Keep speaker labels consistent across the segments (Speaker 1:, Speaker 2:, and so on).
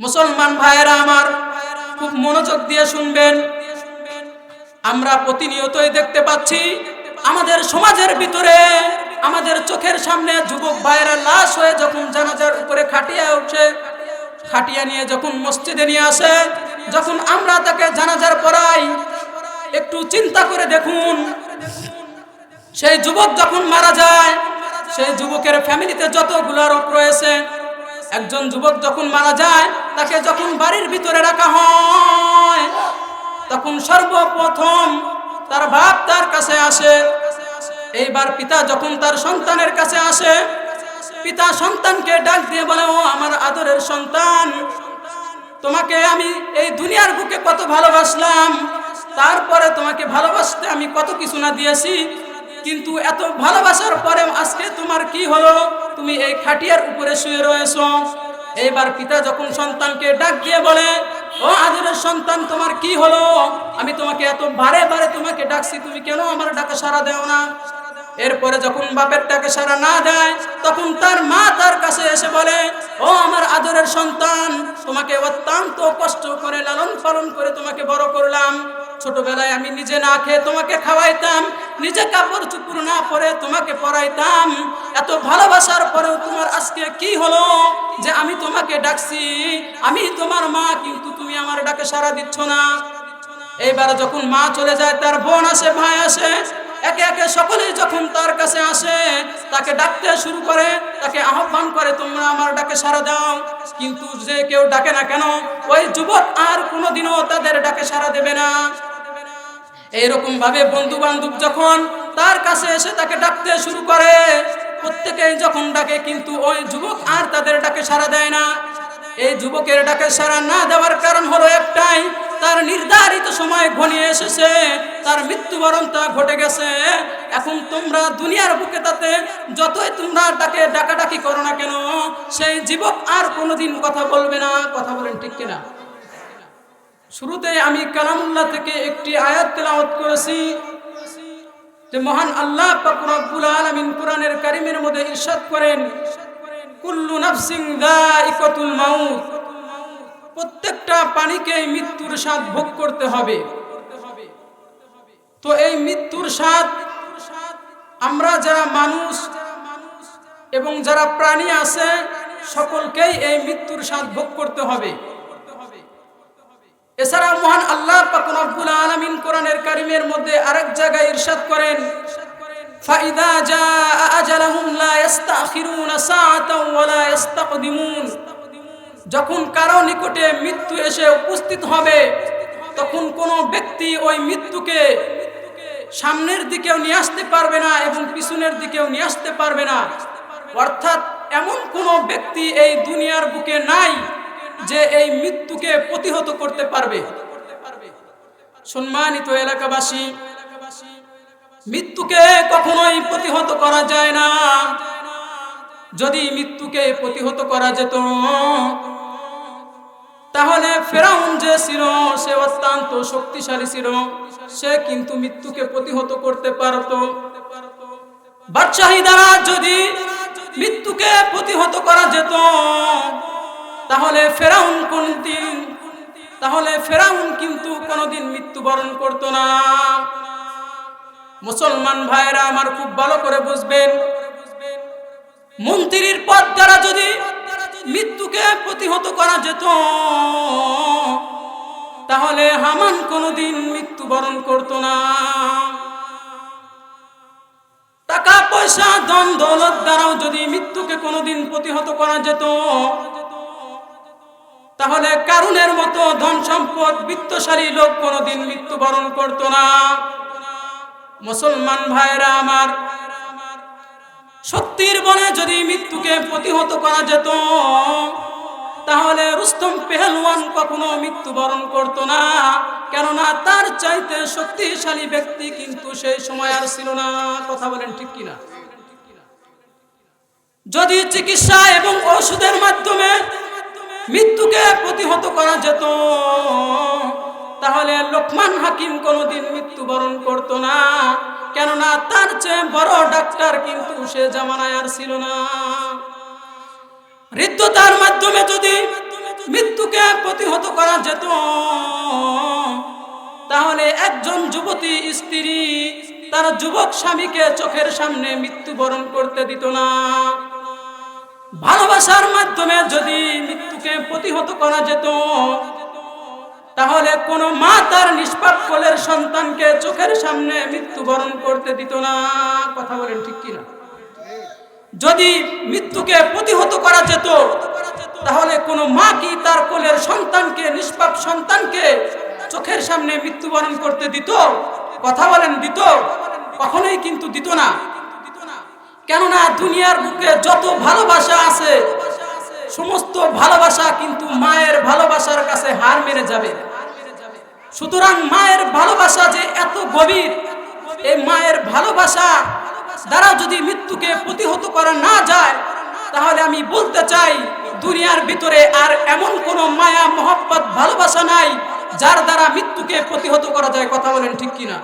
Speaker 1: মুসলমান ভাইয়েরা আমার, খুব মনোযোগ দিয়ে শুনবেন। আমরা প্রতিনিয়তই দেখতে পাচ্ছি, আমাদের সমাজের ভিতরে, আমাদের চোখের সামনে যুবক ভাইয়েরা লাশ হয়ে যখন জানাজার উপরে খাটিয়া উঠছে খাটিয়া নিয়ে যখন মসজিদে নিয়ে আসে, যখন আমরা তাকে জানাজার পড়াই একটু চিন্তা করে দেখুন। সেই যুবক যখন মারা যায়, সেই যুবকের ফ্যামিলিতে যতগুলো রোগ রয়েছে একজন যুবক যখন মারা যায়, তাকে যখন বাড়ির ভিতরে রাখা হয়, তখন সর্বপ্রথম তার বাপ তার কাছে আসে। এইবার পিতা যখন তার সন্তানের কাছে আসে, পিতা সন্তানকে ডাক দিয়ে বলে, ও আমার আদরের সন্তান, তোমাকে আমি এই দুনিয়ার বুকে কত ভালোবাসলাম, তারপরে তোমাকে ভালোবাসতে আমি কত কিছু না দিয়েছি কিন্তু এত ভালোবাসার পরে আজকে তোমার কি হলো? তুমি এই খাটিয়ার উপরে শুয়ে রয়েছো। এইবার পিতা যখন সন্তানকে ডাক দিয়ে বলে, ও আদরের সন্তান, তোমার কি হলো? আমি তোমাকে এত বারে বারে তোমাকে ডাকছি, তুমি কেন আমার ডাকে সারা দেও না? এরপরে যখন বাপের ডাকে সারা না দেয়, তখন তার মা তার কাছে এসে বলে, ও আমার আদরের সন্তান, তোমাকে অত্যন্ত কষ্ট করে লালন পালন করে তোমাকে বড় করলাম। ছোটবেলায় আমি নিজে না খেয়ে তোমাকে খাওয়াইতাম, নিজে কাপড় চুপুর না পরে তোমাকে পরাইতাম। এত ভালোবাসার পরেও তোমার আজকে কি হলো যে আমি তোমাকে ডাকছি? আমি তোমার মা, কিন্তু তুমি আমার ডাকে সারা দিচ্ছ না। এইবার যখন মা চলে যায়, তার বোন আসে, ভাই আসে, একে একে সকলেই যখন তার কাছে আসে, তাকে ডাকতে শুরু করে, তাকে আহ্বান করে, তোমরা আমার ডাকে সাড়া দাও। কিন্তু যে কেউ ডাকে না কেন, ওই যুবক আর কোনোদিনও তাদের ডাকে সাড়া দেবে না। এইরকম ভাবে বন্ধু বান্ধব যখন তার কাছে এসে তাকে ডাকতে শুরু করে, প্রত্যেকেই যখন ডাকে কিন্তু ওই যুবক আর তাদের ডাকে সাড়া দেয় না। এই যুবকের ডাকে সাড়া না দেওয়ার কারণ হলো একটাই, তার নির্ধারিত সময় ঘনিয়ে এসেছে, তার মৃত্যুবরণ তা ঘটে গেছে। এখন তোমরা দুনিয়ার বুকে তাতে যতই তোমরা তাকে ডাকাডাকি করো না কেন, সেই যুবক আর কোনোদিন কথা বলবে না। কথা বলেন ঠিক কিনা? শুরুতে আমি কালামুল্লাহ থেকে একটি আয়াত তেলাওয়াত করেছি যে মহান আল্লাহ পাক রব্বুল আলামিন কোরআনের কারিমের মধ্যে ইরশাদ করেন, কুল্লু নাফসিন দাইকাতুল মাউত। প্রত্যেকটা পানিকে মৃত্যুর স্বাদ ভোগ করতে হবে। তো এই মৃত্যুর স্বাদ আমরা যারা মানুষ এবং যারা প্রাণী আছে, সকলকেই এই মৃত্যুর স্বাদ ভোগ করতে হবে। এছাড়া মহান আল্লাহ পাক রব্বুল আলামিন কোরআনের কারিমের মধ্যে আরেক জায়গায় ইরশাদ করেন যখন কারও নিকটে মৃত্যু এসে উপস্থিত হবে, তখন কোনো ব্যক্তি ওই মৃত্যুকে সামনের দিকেও নিয়ে আসতে পারবে না এবং পিছনের দিকেও নিয়ে আসতে পারবে না। অর্থাৎ এমন কোনো ব্যক্তি এই দুনিয়ার বুকে নাই যে এই মৃত্যুকে প্রতিহত করতে পারবে। সম্মানিত এলাকাবাসী, মৃত্যুকে কখনোই প্রতিহত করা যায় না। যদি মৃত্যুকে প্রতিহত করা যেত, তাহলে ফেরাউন যে ছিল, সে অত্যন্ত শক্তিশালী ছিল। সে কিন্তু মৃত্যুকে প্রতিহত করতে পারত। বাদশাহী দ্বারা যদি মৃত্যুকে প্রতিহত করা যেত তাহলে ফেরাউন কোন দিন? তাহলে ফেরাউন কিন্তু কোনোদিন মৃত্যুবরণ করত না। মুসলমান ভাইরা আমার খুব ভালো করে বুঝবেন, মন্ত্রীর পদ দ্বারা যদি মৃত্যুকে প্রতিহত করা যেত, তাহলে হামান কোনোদিন মৃত্যুবরণ করত না। টাকা পয়সা ধন দৌলত দ্বারাও যদি মৃত্যুকে কোনোদিন প্রতিহত করা যেত তাহলে কারুনের মতো ধন সম্পদ বিত্তশালী লোক কোনোদিন মৃত্যুবরণ করত না। মুসলমান ভাইরা আমার শক্তির বনে যদি মৃত্যুকে প্রতিহত করা যেত, তাহলে রুস্তম পেহলওয়ান কখনো মৃত্যুবরণ করত না। কেননা তার চাইতে শক্তিশালী ব্যক্তি কিন্তু সেই সময় আর ছিল না। কথা বলেন ঠিক কিনা? যদি চিকিৎসা এবং ওষুধের মাধ্যমে মৃত্যুকে প্রতিহত করা যেত। তাহলে লোকমান হাকিম কোনোদিন মৃত্যুবরণ করত না। কেননা তার চেয়ে বড় ডাক্তার কিন্তু সে জামানায় আর ছিল না। হৃদ্যতার মাধ্যমে যদি মৃত্যুকে প্রতিহত করা যেত, তাহলে একজন যুবতী স্ত্রী তার যুবক স্বামীকে চোখের সামনে মৃত্যুবরণ করতে দিত না। ভালোবাসার মাধ্যমে যদি মৃত্যুকে প্রতিহত করা যেত, তাহলে কোন মা তার নিষ্পাপ কোলের সন্তানকে চোখের সামনে মৃত্যুবরণ করতে দিত না। কথা বলেন ঠিক কিনা? যদি মৃত্যুকে প্রতিহত করা যেত, তাহলে কোনো মা কি তার কোলের সন্তানকে, নিষ্পাপ সন্তানকে চোখের সামনে মৃত্যুবরণ করতে দিত? কথা বলেন দিত? কখনোই কিন্তু দিত না। কেননা দুনিয়ার বুকে যত ভালোবাসা আছে, সমস্ত ভালোবাসা কিন্তু মায়ের ভালোবাসার কাছে হার মেরে যাবে। সুতরাং মায়ের ভালোবাসা যে এত গভীর এই মায়ের ভালোবাসা দ্বারা যদি মৃত্যুকে প্রতিহত করা না যায়, তাহলে আমি বলতে চাই, দুনিয়ার ভিতরে আর এমন কোন মায়া, মহব্বত, ভালোবাসা নাই যার দ্বারা মৃত্যুকে প্রতিহত করা যায়। কথা বলেন ঠিক কিনা?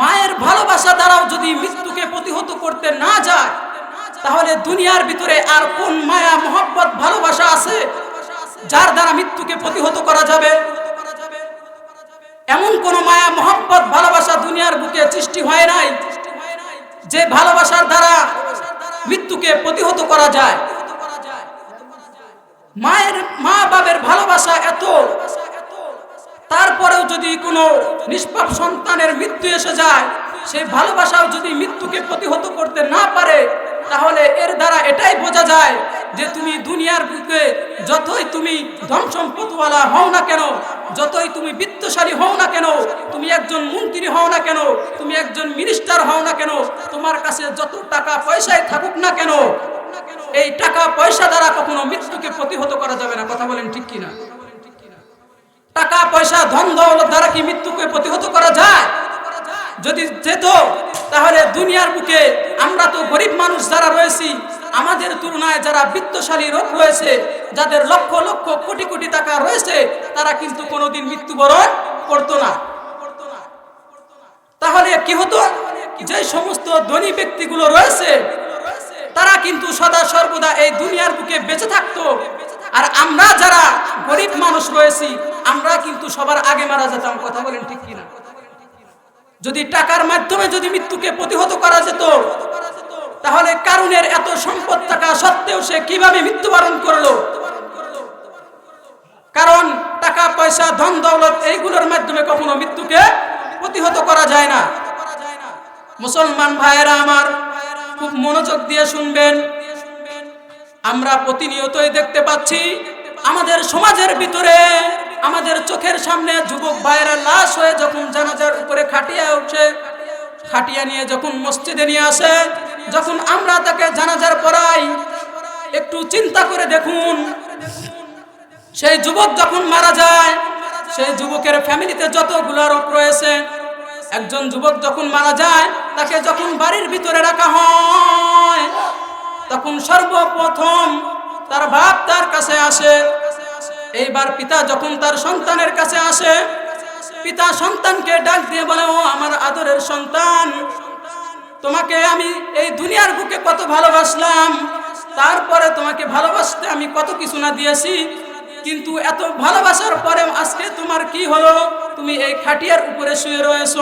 Speaker 1: মায়ের ভালোবাসা দ্বারাও যদি মৃত্যুকে প্রতিহত করতে না যায়, তাহলে দুনিয়ার ভিতরে আর কোন মায়া, মহব্বত, ভালোবাসা আছে যার দ্বারা মৃত্যুকে প্রতিহত করা যাবে? এমন কোন মায়া, মহব্বত, ভালোবাসা দুনিয়ার বুকে সৃষ্টি হয় নাই যে ভালোবাসার দ্বারা মৃত্যুকে প্রতিহত করা যায়? মায়ের মা বাবের ভালোবাসা এত তারপরেও যদি কোনো নিষ্পাপ সন্তানের মৃত্যু এসে যায় সেই ভালোবাসাও যদি মৃত্যুকে প্রতিহত করতে না পারে, তাহলে এর দ্বারা এটাই বোঝা যায় যে তুমি দুনিয়ার বুকে যতই তুমি ধন সম্পদওয়ালা হও না কেন, যতই তুমি বিত্তশালী হও না কেন, তুমি একজন মন্ত্রী হও না কেন, তুমি একজন মিনিস্টার হও না কেন, তোমার কাছে যত টাকা পয়সায় থাকুক না কেন, এই টাকা পয়সা দ্বারা কখনো মৃত্যুকে প্রতিহত করা যাবে না। কথা বলেন ঠিক কিনা? টাকা, পয়সা, ধন, দৌলত দ্বারা কি মৃত্যুকে প্রতিহত করা যায়? যদি যেত, তাহলে দুনিয়ার বুকে আমরা তো গরিব মানুষ যারা রয়েছি, আমাদের তুলনায় যারা বিত্তশালী লোক রয়েছে, যাদের লক্ষ লক্ষ, কোটি কোটি টাকা রয়েছে, তারা কিন্তু কোনোদিন মৃত্যুবরণ করতো না। তাহলে কি হতো? যে সমস্ত ধনী ব্যক্তিগুলো রয়েছে, তারা কিন্তু সদা সর্বদা এই দুনিয়ার বুকে বেঁচে থাকতো। আর আমরা যারা গরিব মানুষ রয়েছি আমরা কিন্তু সবার আগে মারা যেতাম, কথা বলেন ঠিক কিনা? যদি টাকার মাধ্যমে যদি মৃত্যুকে প্রতিহত করা যেত, তাহলে কারণের এত সম্পদ টাকা সত্ত্বেও সে কীভাবে মৃত্যুবরণ করল? কারণ টাকা, পয়সা, ধন, দৌলত এইগুলোর মাধ্যমে কখনো মৃত্যুকে প্রতিহত করা যায় না। মুসলমান ভাইয়েরা আমার, খুব মনোযোগ দিয়ে শুনবেন। আমরা প্রতিনিয়তই দেখতে পাচ্ছি আমাদের সমাজের ভিতরে আমাদের চোখের সামনে যুবক ভাইয়েরা লাশ হয়ে যখন জানাজার উপরে খাটিয়া উঠে, খাটিয়া নিয়ে যখন মসজিদে নিয়ে আসে, যখন আমরা তাকে জানাজার পড়াই, একটু চিন্তা করে দেখুন, সেই যুবক যখন মারা যায়, সেই যুবকের ফ্যামিলিতে যতগুলো রোগ রয়েছে, একজন যুবক যখন মারা যায়, তাকে যখন বাড়ির ভিতরে রাখা হয়, তখন সর্বপ্রথম তার বাপ তার কাছে আসে এইবার পিতা যখন তার সন্তানের কাছে আসে, পিতা সন্তানকে ডাক দিয়ে বলে, ও আমার আদরের সন্তান, তোমাকে আমি এই দুনিয়ার বুকে কত ভালোবাসলাম, তারপরে তোমাকে ভালোবাসতে আমি কত কিছু না দিয়েছি, কিন্তু এত ভালোবাসার পরে আজকে তোমার কি হলো? তুমি এই খাটিয়ার উপরে শুয়ে রয়েছ।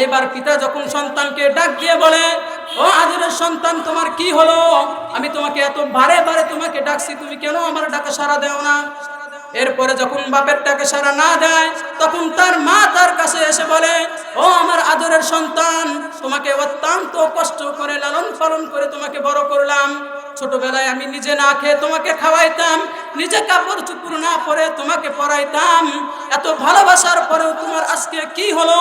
Speaker 1: এইবার পিতা যখন সন্তানকে ডাক দিয়ে বলে, ও আদরের সন্তান, তোমার কি হলো? আমি তোমাকে এত বারে বারে তোমাকে ডাকছি, তুমি কেন আমার ডাকে সারা দেও না? এরপরে যখন বাপের ডাকে সারা না দেয়, তখন তার মা তার কাছে এসে বলে, ও আমার আদরের সন্তান, তোমাকে অত্যন্ত কষ্ট করে লালন পালন করে তোমাকে বড় করলাম। ছোটবেলায় আমি নিজে না খেয়ে তোমাকে খাওয়াইতাম, নিজে কাপড় চুপুর না পরে তোমাকে পরাইতাম। এত ভালোবাসার পরেও তোমার আজকে কি হলো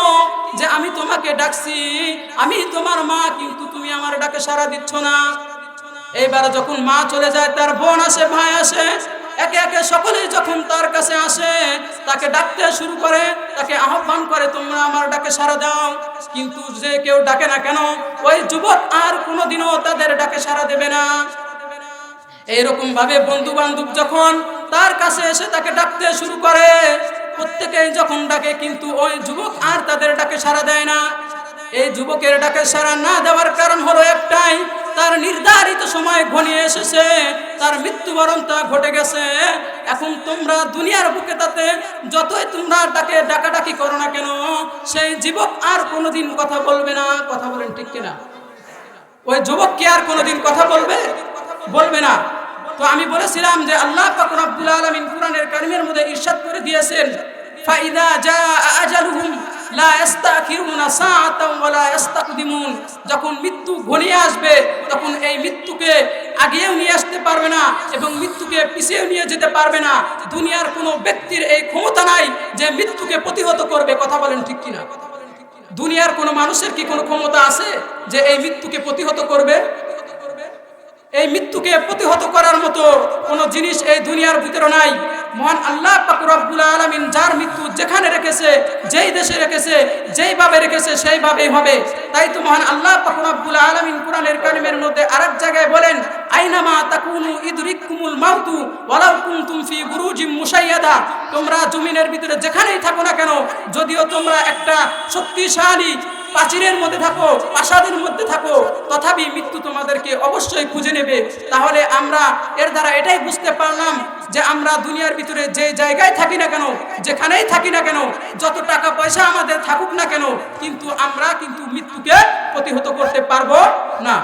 Speaker 1: যে আমি তোমাকে ডাকছি? আমি তোমার মা, কিন্তু তুমি আমার ডাকে সারা দিচ্ছ না। এইবার যখন মা চলে যায়, তার বোন আসে, ভাই আসে একে একে সকলেই যখন তার কাছে আসে, তাকে ডাকতে শুরু করে, তাকে আহ্বান করে, তোমরা আমার ডাকে সারা দাও। কিন্তু যে কেউ ডাকে না কেন, ওই যুবক আর কোনোদিনও তাদের ডাকে সারা দেবে না। এইরকম ভাবে বন্ধু বান্ধব যখন তার কাছে এসে তাকে ডাকতে শুরু করে, প্রত্যেকেই যখন ডাকে, কিন্তু ওই যুবক আর তাদের ডাকে সারা দেয় না। এই যুবকের ডাকে সারা না দেওয়ার কারণ হলো নির্ধারিত সময় ঘনিয়ে এসেছে, তার মৃত্যুবরণ তা ঘটে গেছে। এখন তোমরা দুনিয়ার বুকে তাতে যতই তোমরা তাকে ডাকাডাকি করো না কেন, সেই যুবক আর কোনোদিন কথা বলবে না। কথা বলেন ঠিক কিনা? ওই যুবক কি আর কোনোদিন কথা বলবে? বলবে না। তো আমি বলেছিলাম যে আল্লাহ পাক রব্বুল আলামিন কোরআনের কারিমের মধ্যে ইরশাদ করে দিয়েছেন, ফাইদা জা আজালুহুম যখন মৃত্যু ঘনিয়ে আসবে, তখন এই মৃত্যুকে আগেও নিয়ে আসতে পারবে না এবং মৃত্যুকে পিছিয়েও নিয়ে যেতে পারবে না। দুনিয়ার কোনো ব্যক্তির এই ক্ষমতা নাই যে মৃত্যুকে প্রতিহত করবে। কথা বলেন ঠিক কিনা? দুনিয়ার কোনো মানুষের কি কোনো ক্ষমতা আছে যে এই মৃত্যুকে প্রতিহত করবে? এই মৃত্যুকে প্রতিহত করার মতো কোনো জিনিস এই দুনিয়ার ভিতরে নাই। মহান আল্লাহ রব্বুল আলামিন যার মৃত্যু যেখানে রেখেছে, যেই দেশে রেখেছে, যেইভাবে রেখেছে, সেইভাবেই হবে। তাই তো মহান আল্লাহ রব্বুল আলামিন কোরআনের কালিমের মধ্যে আরেক জায়গায় বলেন, আইনামা তাকুনু ইদরিকুমুল মাউতু ওয়ালাউ কুনতুম ফি বুরুজিম মুশাইয়াদা। তোমরা জমিনের ভিতরে যেখানেই থাকো না কেন, যদিও তোমরা একটা শক্তিশালী প্রাচীরের মধ্যে থাকো, প্রাসাদের মধ্যে থাকো। তথাপি মৃত্যু তোমাদেরকে অবশ্যই খুঁজে নেবে। তাহলে আমরা এর দ্বারা এটাই বুঝতে পারলাম যে আমরা দুনিয়ার ভিতরে যে জায়গায় থাকি না কেন, যেখানেই থাকি না কেন, যত টাকা পয়সা আমাদের থাকুক না কেন, কিন্তু আমরা কিন্তু মৃত্যুকে প্রতিহত করতে পারব না।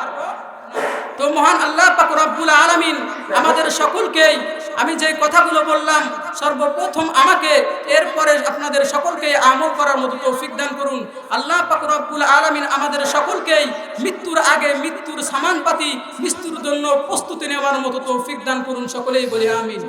Speaker 1: তো মহান আল্লাহ পাক রব্বুল আলামিন আমাদের সকলকেই, আমি যে কথাগুলো বললাম, সর্বপ্রথম আমাকে, এরপরে আপনাদের সকলকে আমল করার মতো তৌফিক দান করুন। আল্লাহ পাক রব্বুল আলামিন আমাদের সকলকেই মৃত্যুর আগে মৃত্যুর সামানপাতি, মৃত্যুর জন্য প্রস্তুতি নেওয়ার মতো তৌফিক দান করুন, সকলেই বলি আমিন।